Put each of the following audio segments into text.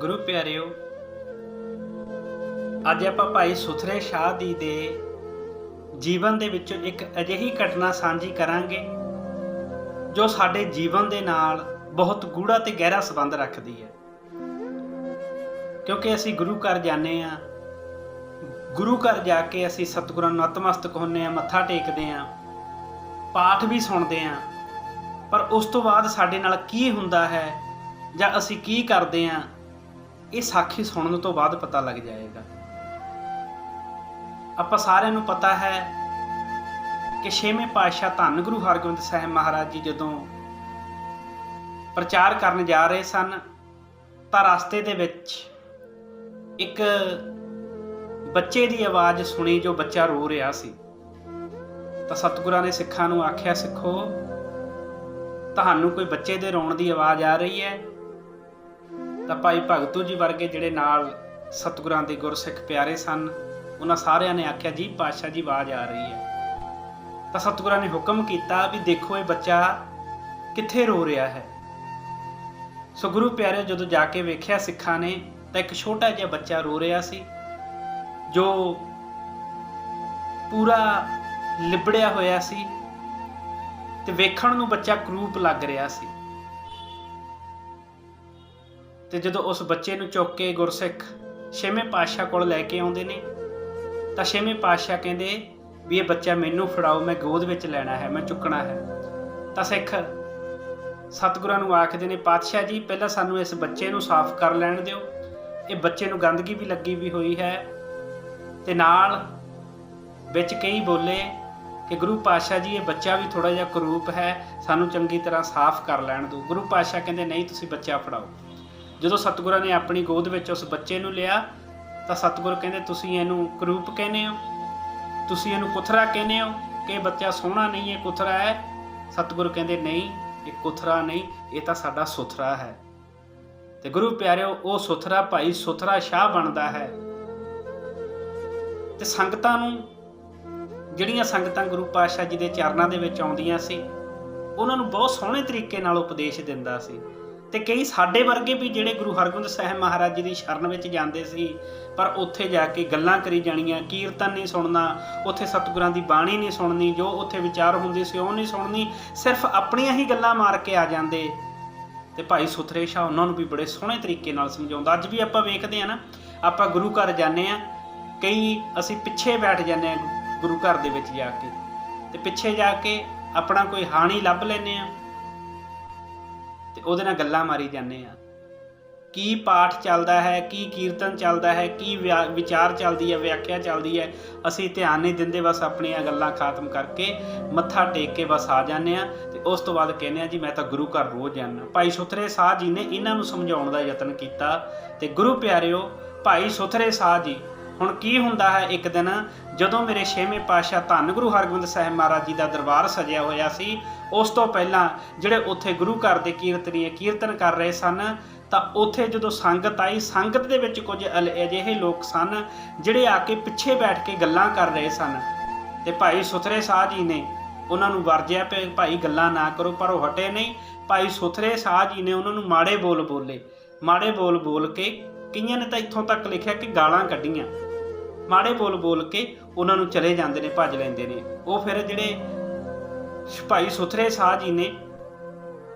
ਗੁਰੂ ਪਿਆਰਿਓ, ਅੱਜ ਆਪਾਂ ਭਾਈ ਸੁਥਰੇ ਸ਼ਾਹ ਦੀ ਦੇ ਜੀਵਨ ਦੇ ਵਿੱਚੋਂ ਇੱਕ ਅਜਿਹੀ ਘਟਨਾ ਸਾਂਝੀ ਕਰਾਂਗੇ, ਜੋ ਸਾਡੇ ਜੀਵਨ ਦੇ ਨਾਲ ਬਹੁਤ ਗੂੜਾ ਤੇ ਗਹਿਰਾ ਸੰਬੰਧ ਰੱਖਦੀ ਹੈ। ਕਿਉਂਕਿ ਅਸੀਂ ਗੁਰੂ ਘਰ ਜਾਂਦੇ ਆ ਗੁਰੂ ਘਰ ਜਾ ਕੇ ਅਸੀਂ ਸਤਿਗੁਰਾਂ ਨੂੰ ਨਤਮਸਤਕ ਹੁੰਨੇ ਆ ਮੱਥਾ ਟੇਕਦੇ ਆ ਪਾਠ ਵੀ ਸੁਣਦੇ ਆ ਪਰ ਉਸ ਤੋਂ ਬਾਅਦ ਸਾਡੇ ਨਾਲ ਕੀ ਹੁੰਦਾ ਹੈ ਜਾਂ ਅਸੀਂ ਕੀ ਕਰਦੇ ਆ ਇਹ ਸਾਖੀ ਸੁਣਨ ਤੋਂ ਬਾਅਦ ਪਤਾ ਲੱਗ ਜਾਏਗਾ। ਆਪਾਂ ਸਾਰਿਆਂ ਨੂੰ ਪਤਾ ਹੈ ਕਿ ਛੇਵੇਂ ਪਾਤਸ਼ਾਹ ਧੰਨ ਗੁਰੂ ਹਰਗੋਬਿੰਦ ਸਾਹਿਬ ਮਹਾਰਾਜ ਜੀ ਜਦੋਂ ਪ੍ਰਚਾਰ ਕਰਨ ਜਾ ਰਹੇ ਸਨ, ਤਾਂ ਰਸਤੇ ਦੇ ਵਿੱਚ ਇੱਕ ਬੱਚੇ ਦੀ ਆਵਾਜ਼ ਸੁਣੀ ਜੋ ਬੱਚਾ ਰੋ ਰਿਹਾ ਸੀ। ਤਾਂ ਸਤਿਗੁਰਾਂ ਨੇ ਸਿੱਖਾਂ ਨੂੰ ਆਖਿਆ, ਸਿੱਖੋ, ਤੁਹਾਨੂੰ ਕੋਈ ਬੱਚੇ ਦੇ ਰੋਣ ਦੀ ਆਵਾਜ਼ ਆ ਰਹੀ ਹੈ? ਤਾਂ ਭਾਈ ਭਗਤੂ ਜੀ ਵਰਗੇ ਜਿਹੜੇ ਨਾਲ ਸਤਿਗੁਰਾਂ ਦੇ ਗੁਰਸਿੱਖ ਪਿਆਰੇ ਸਨ, ਉਹਨਾਂ ਸਾਰਿਆਂ ਨੇ ਆਖਿਆ, ਜੀ, ਪਾਤਸ਼ਾਹ ਜੀ, ਆਵਾਜ਼ ਆ ਰਹੀ ਹੈ। ਤਾਂ ਸਤਿਗੁਰਾਂ ਨੇ ਹੁਕਮ ਕੀਤਾ ਵੀ ਦੇਖੋ ਇਹ ਬੱਚਾ ਕਿੱਥੇ ਰੋ ਰਿਹਾ ਹੈ। ਸੋ ਗੁਰੂ ਪਿਆਰੇ ਜਦੋਂ ਜਾ ਕੇ ਵੇਖਿਆ ਸਿੱਖਾਂ ਨੇ, ਤਾਂ ਇੱਕ ਛੋਟਾ ਜਿਹਾ ਬੱਚਾ ਰੋ ਰਿਹਾ ਸੀ, ਜੋ ਪੂਰਾ ਲਿਬੜਿਆ ਹੋਇਆ ਸੀ ਤੇ ਵੇਖਣ ਨੂੰ ਬੱਚਾ ਕਰੂਪ ਲੱਗ ਰਿਹਾ ਸੀ। ਤੇ ਜਦੋਂ ਉਸ ਬੱਚੇ ਨੂੰ ਚੁੱਕ ਕੇ ਗੁਰਸਿੱਖ ਛੇਵੇਂ ਪਾਤਸ਼ਾਹ ਕੋਲ ਲੈ ਕੇ ਆਉਂਦੇ ਨੇ, ਤਾਂ ਛੇਵੇਂ ਪਾਤਸ਼ਾਹ ਕਹਿੰਦੇ ਵੀ ਇਹ ਬੱਚਾ ਮੈਨੂੰ ਫੜਾਓ, ਮੈਂ ਗੋਦ ਵਿੱਚ ਲੈਣਾ ਹੈ, ਮੈਂ ਚੁੱਕਣਾ ਹੈ। ਤਾਂ ਸਿੱਖ ਸਤਿਗੁਰਾਂ ਨੂੰ ਆਖਦੇ ਨੇ, ਪਾਤਸ਼ਾਹ ਜੀ, ਪਹਿਲਾਂ ਸਾਨੂੰ ਇਸ ਬੱਚੇ ਨੂੰ ਸਾਫ਼ ਕਰ ਲੈਣ ਦਿਓ। ਇਹ ਬੱਚੇ ਨੂੰ ਗੰਦਗੀ ਵੀ ਲੱਗੀ ਵੀ ਹੋਈ ਹੈ। ਤੇ ਨਾਲ ਵਿੱਚ ਕਈ ਬੋਲੇ ਕਿ ਗੁਰੂ ਪਾਤਸ਼ਾਹ ਜੀ, ਇਹ ਬੱਚਾ ਵੀ ਥੋੜਾ ਜਿਹਾ ਕਰੂਪ ਹੈ, ਸਾਨੂੰ ਚੰਗੀ ਤਰ੍ਹਾਂ ਸਾਫ਼ ਕਰ ਲੈਣ ਦਿਓ। ਗੁਰੂ ਪਾਤਸ਼ਾਹ ਕਹਿੰਦੇ, ਨਹੀਂ, ਤੁਸੀਂ ਬੱਚਾ ਫੜਾਓ। ਜਦੋਂ ਸਤਿਗੁਰਾਂ ਨੇ ਆਪਣੀ ਗੋਦ ਵਿੱਚ ਉਸ ਬੱਚੇ ਨੂੰ ਲਿਆ, ਤਾਂ ਸਤਿਗੁਰ ਕਹਿੰਦੇ, ਤੁਸੀਂ ਇਹਨੂੰ ਕਰੂਪ ਕਹਿੰਦੇ ਹੋ? ਤੁਸੀਂ ਇਹਨੂੰ ਕੁਥਰਾ ਕਹਿੰਦੇ ਹੋ ਕਿ ਇਹ ਬੱਚਾ ਸੋਹਣਾ ਨਹੀਂ ਹੈ, ਕੁਥਰਾ ਹੈ? ਸਤਿਗੁਰ ਕਹਿੰਦੇ, ਨਹੀਂ, ਇਹ ਕੁਥਰਾ ਨਹੀਂ, ਇਹ ਤਾਂ ਸਾਡਾ ਸੁਥਰਾ ਹੈ। ਤੇ ਗੁਰੂ ਪਿਆਰਿਓ, ਉਹ ਸੁਥਰਾ ਭਾਈ ਸੁਥਰਾ ਸ਼ਾਹ ਬਣਦਾ ਹੈ। ਤੇ ਸੰਗਤਾਂ ਨੂੰ ਜਿਹੜੀਆਂ ਸੰਗਤਾਂ ਗੁਰੂ ਪਾਤਸ਼ਾਹ ਜੀ ਦੇ ਚਰਨਾਂ ਦੇ ਵਿੱਚ ਆਉਂਦੀਆਂ ਸੀ, ਉਹਨਾਂ ਨੂੰ ਬਹੁਤ ਸੋਹਣੇ ਤਰੀਕੇ ਨਾਲ ਉਪਦੇਸ਼ ਦਿੰਦਾ ਸੀ। ਤੇ ਕਈ ਸਾਡੇ ਵਰਗੇ ਵੀ ਜਿਹੜੇ ਗੁਰੂ ਹਰਗੋਬਿੰਦ ਸਾਹਿਬ ਮਹਾਰਾਜ ਜੀ ਦੀ ਸ਼ਰਨ ਵਿੱਚ ਜਾਂਦੇ ਸੀ, ਪਰ ਉੱਥੇ ਜਾ ਕੇ ਗੱਲਾਂ ਕਰੀ ਜਾਣੀਆਂ, ਕੀਰਤਨ ਨਹੀਂ ਸੁਣਨਾ, ਉੱਥੇ ਸਤਿਗੁਰਾਂ ਦੀ ਬਾਣੀ ਨਹੀਂ ਸੁਣਨੀ, ਜੋ ਉੱਥੇ ਵਿਚਾਰ ਹੁੰਦੇ ਸੀ ਉਹ ਨਹੀਂ ਸੁਣਨੀ, ਸਿਰਫ ਆਪਣੀਆਂ ਹੀ ਗੱਲਾਂ ਮਾਰ ਕੇ ਆ ਜਾਂਦੇ। ਤੇ ਭਾਈ ਸੁਥਰੇ ਸ਼ਾਹ ਉਹਨਾਂ ਨੂੰ ਵੀ ਬੜੇ ਸੋਹਣੇ ਤਰੀਕੇ ਨਾਲ ਸਮਝਾਉਂਦਾ। ਅੱਜ ਵੀ ਆਪਾਂ ਵੇਖਦੇ ਆ ਨਾ, ਆਪਾਂ ਗੁਰੂ ਘਰ ਜਾਂਦੇ ਆ ਕਈ ਅਸੀਂ ਪਿੱਛੇ ਬੈਠ ਜਾਂਦੇ ਆ ਗੁਰੂ ਘਰ ਦੇ ਵਿੱਚ ਜਾ ਕੇ। ਤੇ ਪਿੱਛੇ ਜਾ ਕੇ ਆਪਣਾ ਕੋਈ ਹਾਣੀ ਲੱਭ ਲੈਨੇ ਆ ਤੇ ਉਹਦੇ ਨਾਲ ਗੱਲਾਂ ਮਾਰੀ ਜਾਂਦੇ ਆ। ਕੀ ਪਾਠ ਚੱਲਦਾ ਹੈ, ਕੀ ਕੀਰਤਨ ਚੱਲਦਾ ਹੈ, ਕੀ ਵਿਆ- ਵਿਚਾਰ ਚੱਲਦੀ ਹੈ, ਵਿਆਖਿਆ ਚੱਲਦੀ ਹੈ, ਅਸੀਂ ਧਿਆਨ ਨਹੀਂ ਦਿੰਦੇ, ਬਸ ਆਪਣੀਆਂ ਗੱਲਾਂ ਖਾਤਮ ਕਰਕੇ ਮੱਥਾ ਟੇਕ ਕੇ ਬਸ ਆ ਜਾਂਦੇ ਆ ਤੇ ਉਸ ਤੋਂ ਬਾਅਦ ਕਹਿੰਦੇ ਆ ਜੀ, ਮੈਂ ਤਾਂ ਗੁਰੂ ਘਰ ਰੋਜ਼ ਜਾਂਦਾ। ਭਾਈ ਸੁਥਰੇ ਸਾਹ ਜੀ ਨੇ ਇਹਨਾਂ ਨੂੰ ਸਮਝਾਉਣ ਦਾ ਯਤਨ ਕੀਤਾ ਤੇ ਗੁਰੂ ਪਿਆਰਿਓ, ਭਾਈ ਸੁਥਰੇ ਸਾਹ ਜੀ ਹੁਣ ਕੀ ਹੁੰਦਾ ਹੈ ਇੱਕ ਦਿਨ? ਜਦੋਂ ਮੇਰੇ ਛੇਵੇਂ ਪਾਤਸ਼ਾਹ ਧੰਨ ਗੁਰੂ ਹਰਗੋਬਿੰਦ ਸਾਹਿਬ ਮਹਾਰਾਜ ਜੀ ਦਾ ਦਰਬਾਰ ਸਜਿਆ ਹੋਇਆ ਸੀ, ਉਸ ਤੋਂ ਪਹਿਲਾਂ ਜਿਹੜੇ ਉੱਥੇ ਗੁਰੂ ਘਰ ਦੇ ਕੀਰਤਨੀਏ ਕੀਰਤਨ ਕਰ ਰਹੇ ਸਨ, ਤਾਂ ਉੱਥੇ ਜਦੋਂ ਸੰਗਤ ਆਈ, ਸੰਗਤ ਦੇ ਵਿੱਚ ਕੁਝ ਅਲ- ਅਜਿਹੇ ਲੋਕ ਸਨ ਜਿਹੜੇ ਆ ਕੇ ਪਿੱਛੇ ਬੈਠ ਕੇ ਗੱਲਾਂ ਕਰ ਰਹੇ ਸਨ। ਤੇ ਭਾਈ ਸੁਥਰੇ ਸਾਹ ਜੀ ਨੇ ਉਹਨਾਂ ਨੂੰ ਵਰਜਿਆ ਪਏ, ਭਾਈ ਗੱਲਾਂ ਨਾ ਕਰੋ, ਪਰ ਉਹ ਹਟੇ ਨਹੀਂ। ਭਾਈ ਸੁਥਰੇ ਸਾਹ ਜੀ ਨੇ ਉਹਨਾਂ ਨੂੰ ਮਾੜੇ ਬੋਲ ਬੋਲੇ। ਮਾੜੇ ਬੋਲ ਬੋਲ ਕੇ ਕਈਆਂ ਨੇ ਤਾਂ ਇੱਥੋਂ ਤੱਕ ਲਿਖਿਆ ਕਿ ਗਾਲਾਂ ਕੱਢੀਆਂ। ਮਾੜੇ ਬੋਲ ਬੋਲ ਕੇ ਉਹਨਾਂ ਨੂੰ ਚਲੇ ਜਾਂਦੇ ਨੇ, ਭੱਜ ਲੈਂਦੇ ਨੇ। ਉਹ ਫਿਰ ਜਿਹੜੇ ਭਾਈ ਸੁਥਰੇ ਸਾਹ ਜੀ ਨੇ,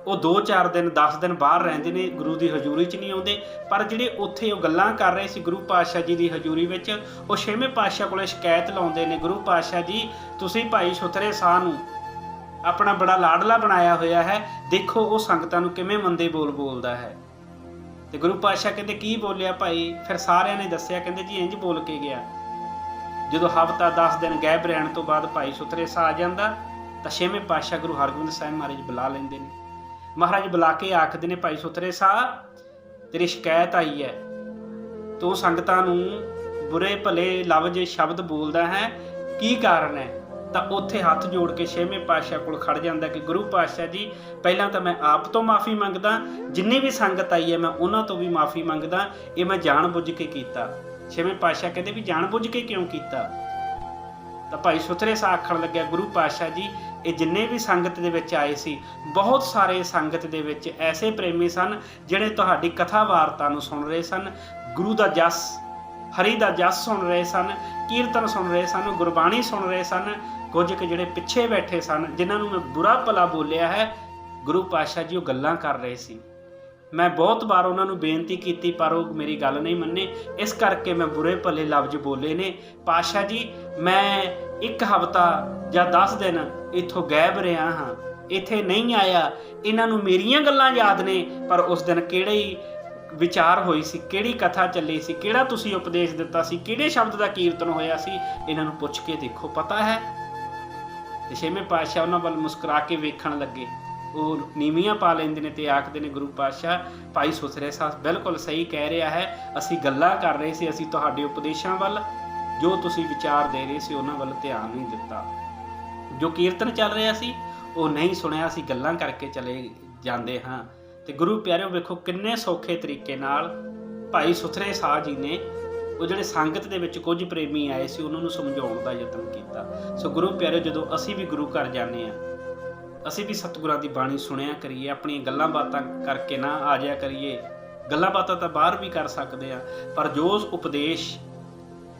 ਉਹ 2-4 ਦਿਨ 10 ਦਿਨ ਬਾਹਰ ਰਹਿੰਦੇ ਨੇ, ਗੁਰੂ ਦੀ ਹਜ਼ੂਰੀ 'ਚ ਨਹੀਂ ਆਉਂਦੇ। ਪਰ ਜਿਹੜੇ ਉੱਥੇ ਉਹ ਗੱਲਾਂ ਕਰ ਰਹੇ ਸੀ, ਗੁਰੂ ਪਾਤਸ਼ਾਹ ਜੀ ਦੀ ਹਜ਼ੂਰੀ ਵਿੱਚ, ਉਹ ਛੇਵੇਂ ਪਾਤਸ਼ਾਹ ਕੋਲੇ ਸ਼ਿਕਾਇਤ ਲਾਉਂਦੇ ਨੇ, ਗੁਰੂ ਪਾਤਸ਼ਾਹ ਜੀ, ਤੁਸੀਂ ਭਾਈ ਸੁਥਰੇ ਸਾਹ ਨੂੰ ਆਪਣਾ ਬੜਾ ਲਾਡਲਾ ਬਣਾਇਆ ਹੋਇਆ ਹੈ। ਦੇਖੋ ਉਹ ਸੰਗਤਾਂ ਨੂੰ ਕਿਵੇਂ ਮੰਦੇ ਬੋਲ ਬੋਲਦਾ ਹੈ। ਤੇ ਗੁਰੂ ਪਾਤਸ਼ਾਹ ਕਹਿੰਦੇ, ਕੀ ਬੋਲਿਆ ਭਾਈ? ਫਿਰ ਸਾਰਿਆਂ ਨੇ ਦੱਸਿਆ, ਕਹਿੰਦੇ ਜੀ ਇੰਜ ਬੋਲ ਕੇ ਗਿਆ। ਜਦੋਂ ਹਫ਼ਤਾ 10 ਦਿਨ ਗਾਇਬ ਰਹਿਣ ਤੋਂ ਬਾਅਦ ਭਾਈ ਸੁਥਰੇ ਸਾਹ ਆ ਜਾਂਦਾ, ਤਾਂ ਛੇਵੇਂ ਪਾਤਸ਼ਾਹ ਗੁਰੂ ਹਰਗੋਬਿੰਦ ਸਾਹਿਬ ਮਹਾਰਾਜ ਬੁਲਾ ਲੈਂਦੇ ਨੇ। ਮਹਾਰਾਜ ਬੁਲਾ ਕੇ ਆਖਦੇ ਨੇ, ਭਾਈ ਸੁਥਰੇ ਸਾਹ ਤੇਰੀ ਸ਼ਿਕਾਇਤ ਆਈ ਹੈ। ਤੂੰ ਸੰਗਤਾਂ ਨੂੰ ਬੁਰੇ ਭਲੇ ਲਫ਼ਜ਼ ਸ਼ਬਦ ਬੋਲਦਾ ਹੈ, ਕੀ ਕਾਰਨ ਹੈ? ਤਾਂ ਉੱਥੇ ਹੱਥ ਜੋੜ ਕੇ ਛੇਵੇਂ ਪਾਤਸ਼ਾਹ ਕੋਲ ਖੜ ਜਾਂਦਾ ਕਿ, ਗੁਰੂ ਪਾਤਸ਼ਾਹ ਜੀ, ਪਹਿਲਾਂ ਤਾਂ ਮੈਂ ਆਪ ਤੋਂ ਮਾਫੀ ਮੰਗਦਾ, ਜਿੰਨੀ ਵੀ ਸੰਗਤ ਆਈ ਹੈ, ਮੈਂ ਉਹਨਾਂ ਤੋਂ ਵੀ ਮਾਫੀ ਮੰਗਦਾ, ਇਹ ਮੈਂ ਜਾਣ ਬੁੱਝ ਕੇ ਕੀਤਾ। ਛੇਵੇਂ ਪਾਤਸ਼ਾਹ ਕਹਿੰਦੇ ਵੀ ਜਾਣ ਬੁੱਝ ਕੇ ਕਿਉਂ ਕੀਤਾ? ਤਾਂ ਭਾਈ ਸੁਥਰੇ ਸਾ ਆਖਣ ਲੱਗਿਆ ਗੁਰੂ ਪਾਤਸ਼ਾਹ ਜੀ, ਇਹ ਜਿੰਨੇ ਵੀ ਸੰਗਤ ਦੇ ਵਿੱਚ ਆਏ ਸੀ, ਬਹੁਤ ਸਾਰੇ ਸੰਗਤ ਦੇ ਵਿੱਚ ਐਸੇ ਪ੍ਰੇਮੀ ਸਨ ਜਿਹੜੇ ਤੁਹਾਡੀ ਕਥਾ ਵਾਰਤਾ ਨੂੰ ਸੁਣ ਰਹੇ ਸਨ, ਗੁਰੂ ਦਾ ਜਸ, ਹਰੀ ਦਾ ਜਸ ਸੁਣ ਰਹੇ ਸਨ, ਕੀਰਤਨ ਸੁਣ ਰਹੇ ਸਨ, ਗੁਰਬਾਣੀ ਸੁਣ ਰਹੇ ਸਨ, ਕੁਝ ਕੁ ਜਿਹੜੇ ਪਿੱਛੇ ਬੈਠੇ ਸਨ, ਜਿਨ੍ਹਾਂ ਨੂੰ ਮੈਂ ਬੁਰਾ ਭਲਾ ਬੋਲਿਆ ਹੈ, ਗੁਰੂ ਪਾਤਸ਼ਾਹ ਜੀ ਉਹ ਗੱਲਾਂ ਕਰ ਰਹੇ ਸੀ। ਮੈਂ ਬਹੁਤ ਵਾਰ ਉਹਨਾਂ ਨੂੰ ਬੇਨਤੀ ਕੀਤੀ, ਪਰ ਉਹ ਮੇਰੀ ਗੱਲ ਨਹੀਂ ਮੰਨੇ। ਇਸ ਕਰਕੇ ਮੈਂ ਬੁਰੇ ਭਲੇ ਲਫ਼ਜ਼ ਬੋਲੇ ਨੇ। ਪਾਸ਼ਾ ਜੀ, ਮੈਂ ਇੱਕ ਹਫ਼ਤਾ ਜਾਂ 10 ਦਿਨ ਇੱਥੋਂ ਗਾਇਬ ਰਿਹਾ ਹਾਂ। ਇੱਥੇ ਨਹੀਂ ਆਇਆ। ਇਹਨਾਂ ਨੂੰ ਮੇਰੀਆਂ ਗੱਲਾਂ ਯਾਦ ਨੇ, ਪਰ ਉਸ ਦਿਨ ਕਿਹੜੇ ਵਿਚਾਰ ਹੋਈ ਸੀ, ਕਿਹੜੀ ਕਥਾ ਚੱਲੀ ਸੀ, ਕਿਹੜਾ ਤੁਸੀਂ ਉਪਦੇਸ਼ ਦਿੱਤਾ ਸੀ, ਕਿਹੜੇ ਸ਼ਬਦ ਦਾ ਕੀਰਤਨ ਹੋਇਆ ਸੀ, ਇਹਨਾਂ ਨੂੰ ਪੁੱਛ ਕੇ ਦੇਖੋ, ਪਤਾ ਹੈ? ਤੇ ਛੇਵੇਂ ਪਾਤਸ਼ਾਹ ਉਹਨਾਂ ਵੱਲ ਮੁਸਕਰਾ ਕੇ ਵੇਖਣ ਲੱਗੇ। ਉਹ ਨੀਵੀਆਂ ਪਾ ਲੈਂਦੇ ਨੇ ਤੇ ਆਖਦੇ ਨੇ ਗੁਰੂ ਪਾਤਸ਼ਾਹ, ਭਾਈ ਸੁਥਰੇ ਸਾਹਿਬ ਬਿਲਕੁਲ ਸਹੀ ਕਹਿ ਰਿਹਾ ਹੈ, ਅਸੀਂ ਗੱਲਾਂ ਕਰ ਰਹੇ ਸੀ, ਅਸੀਂ ਤੁਹਾਡੇ ਉਪਦੇਸ਼ਾਂ ਵੱਲ, ਜੋ ਤੁਸੀਂ ਵਿਚਾਰ ਦੇ ਰਹੇ ਸੀ, ਉਹਨਾਂ ਵੱਲ ਧਿਆਨ ਨਹੀਂ ਦਿੱਤਾ। ਜੋ ਕੀਰਤਨ ਚੱਲ ਰਿਹਾ ਸੀ, ਉਹ ਨਹੀਂ ਸੁਣਿਆ, ਅਸੀਂ ਗੱਲਾਂ ਕਰਕੇ ਚਲੇ ਜਾਂਦੇ ਹਾਂ। ਤੇ ਗੁਰੂ ਪਿਆਰਿਓ, ਵੇਖੋ ਕਿੰਨੇ ਸੌਖੇ ਤਰੀਕੇ ਨਾਲ ਭਾਈ ਸੁਥਰੇ ਸਾਹ ਜੀ ਨੇ ਉਹ ਜਿਹੜੇ ਸੰਗਤ ਦੇ ਵਿੱਚ ਕੁਝ ਪ੍ਰੇਮੀ ਆਏ ਸੀ, ਉਹਨਾਂ ਨੂੰ ਸਮਝਾਉਣ ਦਾ ਯਤਨ ਕੀਤਾ। ਸੋ ਗੁਰੂ ਪਿਆਰਿਓ, ਜਦੋਂ ਅਸੀਂ ਵੀ ਗੁਰੂ ਘਰ ਜਾਂਦੇ ਆ ਅਸੀਂ ਵੀ ਸਤਿਗੁਰਾਂ ਦੀ ਬਾਣੀ ਸੁਣਿਆ ਕਰੀਏ, ਆਪਣੀਆਂ ਗੱਲਾਂ ਬਾਤਾਂ ਕਰਕੇ ਨਾ ਆ ਜਾਇਆ ਕਰੀਏ। ਗੱਲਾਂ ਬਾਤਾਂ ਤਾਂ ਬਾਹਰ ਵੀ ਕਰ ਸਕਦੇ ਆ, ਪਰ ਜੋ ਉਪਦੇਸ਼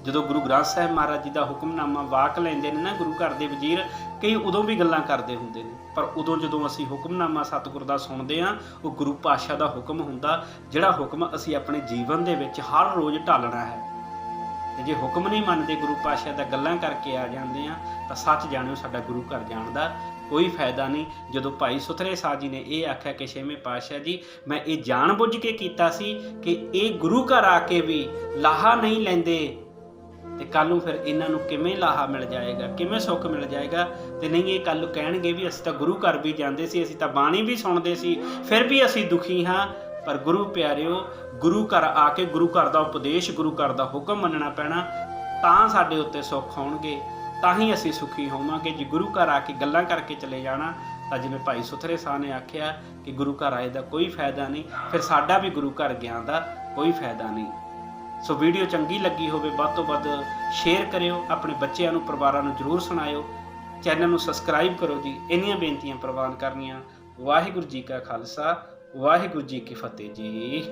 ਜਦੋਂ ਗੁਰੂ ਗ੍ਰੰਥ ਸਾਹਿਬ ਮਹਾਰਾਜ ਜੀ ਦਾ ਹੁਕਮਨਾਮਾ ਵਾਕ ਲੈਂਦੇ ਨੇ ਨਾ ਗੁਰੂ ਘਰ ਦੇ ਵਜ਼ੀਰ, ਕਈ ਉਦੋਂ ਵੀ ਗੱਲਾਂ ਕਰਦੇ ਹੁੰਦੇ ਨੇ। ਪਰ ਉਦੋਂ ਜਦੋਂ ਅਸੀਂ ਹੁਕਮਨਾਮਾ ਸਤਿਗੁਰ ਦਾ ਸੁਣਦੇ ਆ, ਉਹ ਗੁਰੂ ਪਾਤਸ਼ਾਹ ਦਾ ਹੁਕਮ ਹੁੰਦਾ, ਜਿਹੜਾ ਹੁਕਮ ਅਸੀਂ ਆਪਣੇ ਜੀਵਨ ਦੇ ਵਿੱਚ ਹਰ ਰੋਜ਼ ਢਾਲਣਾ ਹੈ। ਤੇ ਜੇ ਹੁਕਮ ਨਹੀਂ ਮੰਨਦੇ ਗੁਰੂ ਪਾਤਸ਼ਾਹ ਦਾ ਗੱਲਾਂ ਕਰਕੇ ਆ ਜਾਂਦੇ ਆ, ਤਾਂ ਸੱਚ ਜਾਣਿਓ ਸਾਡਾ ਗੁਰੂ ਘਰ ਜਾਣ ਦਾ ਕੋਈ ਫਾਇਦਾ ਨਹੀਂ। ਜਦੋਂ ਭਾਈ ਸੁਥਰੇ ਸਾਹ ਜੀ ਨੇ ਇਹ ਆਖਿਆ ਕਿ ਛੇਵੇਂ ਪਾਤਸ਼ਾਹ ਜੀ, ਮੈਂ ਇਹ ਜਾਣ ਬੁੱਝ ਕੇ ਕੀਤਾ ਸੀ ਕਿ ਇਹ ਗੁਰੂ ਘਰ ਆ ਕੇ ਵੀ ਲਾਹਾ ਨਹੀਂ ਲੈਂਦੇ। ਤੇ ਕੱਲ ਨੂੰ ਫਿਰ ਇਹਨਾਂ ਨੂੰ ਕਿਵੇਂ ਲਾਹਾ ਮਿਲ ਜਾਏਗਾ, ਕਿਵੇਂ ਸੁੱਖ ਮਿਲ ਜਾਏਗਾ? ਤੇ ਨਹੀਂ, ਇਹ ਕੱਲ ਨੂੰ ਕਹਿਣਗੇ ਵੀ ਅਸੀਂ ਤਾਂ ਗੁਰੂ ਘਰ ਵੀ ਜਾਂਦੇ ਸੀ, ਅਸੀਂ ਤਾਂ ਬਾਣੀ ਵੀ ਸੁਣਦੇ ਸੀ, ਫਿਰ ਵੀ ਅਸੀਂ ਦੁਖੀ ਹਾਂ। ਪਰ ਗੁਰੂ ਪਿਆਰਿਓ, ਗੁਰੂ ਘਰ ਆ ਕੇ ਗੁਰੂ ਘਰ ਦਾ ਉਪਦੇਸ਼, ਗੁਰੂ ਘਰ ਦਾ ਹੁਕਮ ਮੰਨਣਾ ਪੈਣਾ, ਤਾਂ ਸਾਡੇ ਉੱਤੇ ਸੁੱਖ ਹੋਣਗੇ। ਤਾਂ ਹੀ ਅਸੀਂ ਸੁਖੀ ਹੋਵਾਂਗੇ। ਜੇ ਗੁਰੂ ਘਰ ਆ ਕੇ ਗੱਲਾਂ ਕਰਕੇ ਚਲੇ ਜਾਣਾ, ਤਾਂ ਜਿਵੇਂ ਭਾਈ ਸੁਥਰੇ ਸਾਹ ਨੇ ਆਖਿਆ ਕਿ ਗੁਰੂ ਘਰ ਆਏ ਦਾ ਕੋਈ ਫਾਇਦਾ ਨਹੀਂ, ਫਿਰ ਸਾਡਾ ਵੀ ਗੁਰੂ ਘਰ ਗਿਆ ਦਾ ਕੋਈ ਫਾਇਦਾ ਨਹੀਂ। ਸੋ ਵੀਡੀਓ ਚੰਗੀ ਲੱਗੀ ਹੋਵੇ, ਵੱਧ ਤੋਂ ਵੱਧ ਸ਼ੇਅਰ ਕਰਿਓ, ਆਪਣੇ ਬੱਚਿਆਂ ਨੂੰ, ਪਰਿਵਾਰਾਂ ਨੂੰ ਜਰੂਰ ਸੁਣਾਇਓ। ਚੈਨਲ ਨੂੰ ਸਬਸਕ੍ਰਾਈਬ ਕਰੋ ਜੀ, ਇੰਨੀਆਂ ਬੇਨਤੀਆਂ ਪ੍ਰਵਾਨ ਕਰਨੀਆਂ। ਵਾਹਿਗੁਰੂ ਜੀ ਕਾ ਖਾਲਸਾ, ਵਾਹਿਗੁਰੂ ਜੀ ਕੀ ਫਤਿਹ ਜੀ।